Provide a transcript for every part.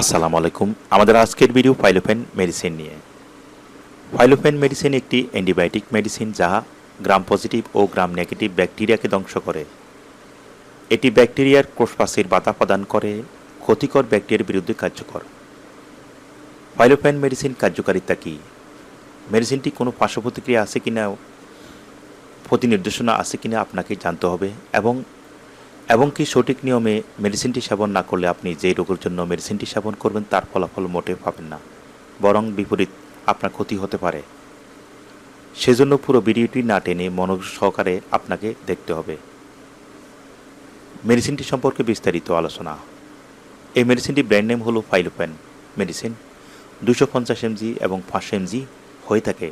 আসসালামু আলাইকুম। আমাদের আজকের ভিডিও ফাইলোফেন মেডিসিন নিয়ে। ফাইলোফেন মেডিসিন একটি অ্যান্টিবায়োটিক মেডিসিন যা গ্রাম পজিটিভ ও গ্রাম নেগেটিভ ব্যাকটেরিয়াকে ধ্বংস করে। এটি ব্যাকটেরিয়ার কোষপাশির বাধা প্রদান করে, ক্ষতিকর ব্যাকটেরিয়ার বিরুদ্ধে কার্যকর। ফাইলোফেন মেডিসিন কার্যকারিতা কী? মেডিসিনটি কোনো পার্শ্ব প্রতিক্রিয়া আছে কিনা প্রতি নির্দেশনা আছে কিনা আপনাকে জানতে হবে এবং এবং কি সঠিক নিয়মে মেডিসিনটি সেবন না করলে আপনি যে রোগের জন্য মেডিসিনটি সেবন করবেন তার ফলাফল মোটে পাবেন না, বরং বিপরীত আপনার ক্ষতি হতে পারে। সেজন্য পুরো ভিডিওটি না টেনে মনোযোগ সহকারে আপনাকে দেখতে হবে। মেডিসিনটি সম্পর্কে বিস্তারিত আলোচনা। এই মেডিসিনটি ব্র্যান্ড নেম হলো ফাইলোপেন মেডিসিন। দুশো পঞ্চাশ এমজি এবং পাঁচশো এমজি হয়ে থাকে।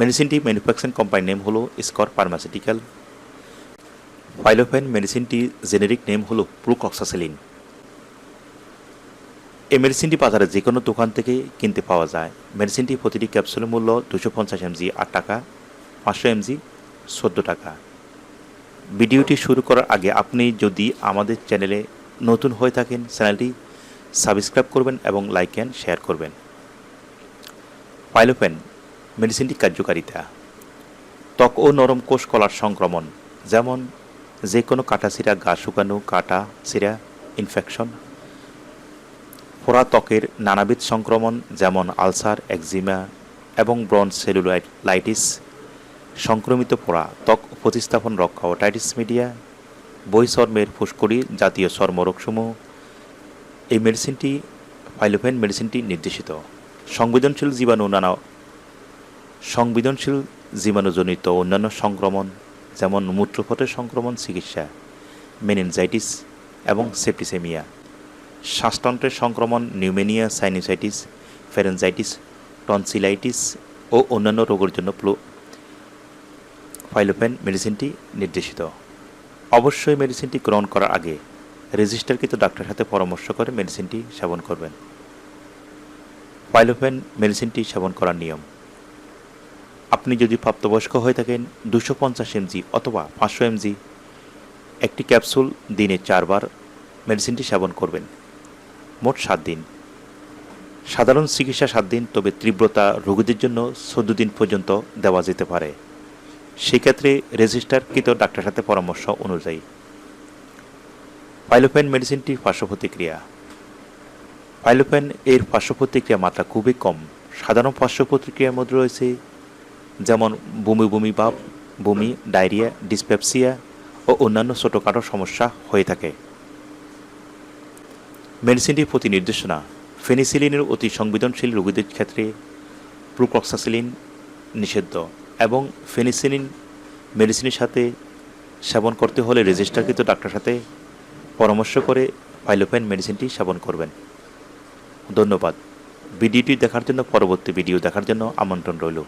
মেডিসিনটি ম্যানুফ্যাকচারিং কোম্পানির নেম হলো স্কর ফার্মাসিউটিক্যাল। ফাইলোফেন মেডিসিনটি জেনেরিক নেম হলো প্রুকক্সাসেলিন এই মেডিসিনটি বাজারে যে কোনো দোকান থেকে কিনতে পাওয়া যায়। মেডিসিনটি প্রতিটি ক্যাপসুলের মূল্য দুশো পঞ্চাশ এমজি আট টাকা, পাঁচশো এমজি চোদ্দ টাকা। ভিডিওটি শুরু করার আগে আপনি যদি আমাদের চ্যানেলে নতুন হয়ে থাকেন চ্যানেলটি সাবস্ক্রাইব করবেন এবং লাইক অ্যান্ড শেয়ার করবেন। পাইলোপেন মেডিসিনটি কার্যকারিতা। ত্বক ও নরম কোষ কলার সংক্রমণ, যেমন যে কোনো কাটা সিরা, গা শুকানো, কাটা সিরা ইনফেকশন ফোড়া ত্বকের নানাবিধ সংক্রমণ যেমন আলসার, একজিমা এবং ব্রন সেলুলাইটিস সংক্রমিত ফোড়া ত্বক প্রতিস্থাপন রক্ষা ওটাইটিস মিডিয়া বৈশর্মের ফুসকুড়ি জাতীয় চর্মরোগসমূহ। এই মেডিসিনটি, ফাইলোফেন মেডিসিনটি নির্দেশিত। সংবেদনশীল জীবাণু নানা, সংবেদনশীল জীবাণুজনিত অন্যান্য সংক্রমণ যেমন মূত্রপথের সংক্রমণ, চিকিৎসা মেনিনজাইটিস এবং সেপ্টিসেমিয়া শ্বাসতন্ত্রের সংক্রমণ নিউমেনিয়া সাইনোসাইটিস ফেরেনজাইটিস টনসিলাইটিস ও অন্যান্য রোগের জন্য প্লো ফাইলোপেন মেডিসিনটি নির্দেশিত। অবশ্যই মেডিসিনটি গ্রহণ করার আগে রেজিস্টারকৃত ডাক্তারের সাথে পরামর্শ করে মেডিসিনটি সেবন করবেন। পাইলোফেন মেডিসিনটি সেবন করার নিয়ম। আপনি যদি প্রাপ্তবয়স্ক হয়ে থাকেন দুশো পঞ্চাশ এমজি অথবা পাঁচশো এমজি, একটি ক্যাপসুল দিনে চারবার মেডিসিনটি সেবন করবেন। মোট সাত দিন। সাধারণ চিকিৎসা সাত দিন, তবে তীব্রতা রোগীদের জন্য চোদ্দ দিন পর্যন্ত দেওয়া যেতে পারে। সেক্ষেত্রে রেজিস্টারকৃত ডাক্তারের সাথে পরামর্শ অনুযায়ী। পাইলোপেন মেডিসিনটি পার্শ্ব প্রতিক্রিয়া পাইলোপেন এর পার্শ্ব প্রতিক্রিয়া মাত্রা খুবই কম। সাধারণ পার্শ্ব প্রতিক্রিয়ার মধ্যে রয়েছে যেমন বমি বমি ভাব বমি ডায়রিয়া, ডিসপেপসিয়া ও অন্যান্য ছোটোখাটো সমস্যা হয়ে থাকে। মেডিসিনটির প্রতি নির্দেশনা, ফেনিসিলিনের অতি সংবেদনশীল রোগীদের ক্ষেত্রে প্রুক্লক্সাসিলিন নিষিদ্ধ এবং ফেনিসিলিন মেডিসিনের সাথে সেবন করতে হলে রেজিস্টারকৃত ডাক্তারের সাথে পরামর্শ করে ফাইলোপেন মেডিসিনটি সেবন করবেন। ধন্যবাদ। ভিডিওটি দেখার জন্য পরবর্তী ভিডিও দেখার জন্য আমন্ত্রণ রইল।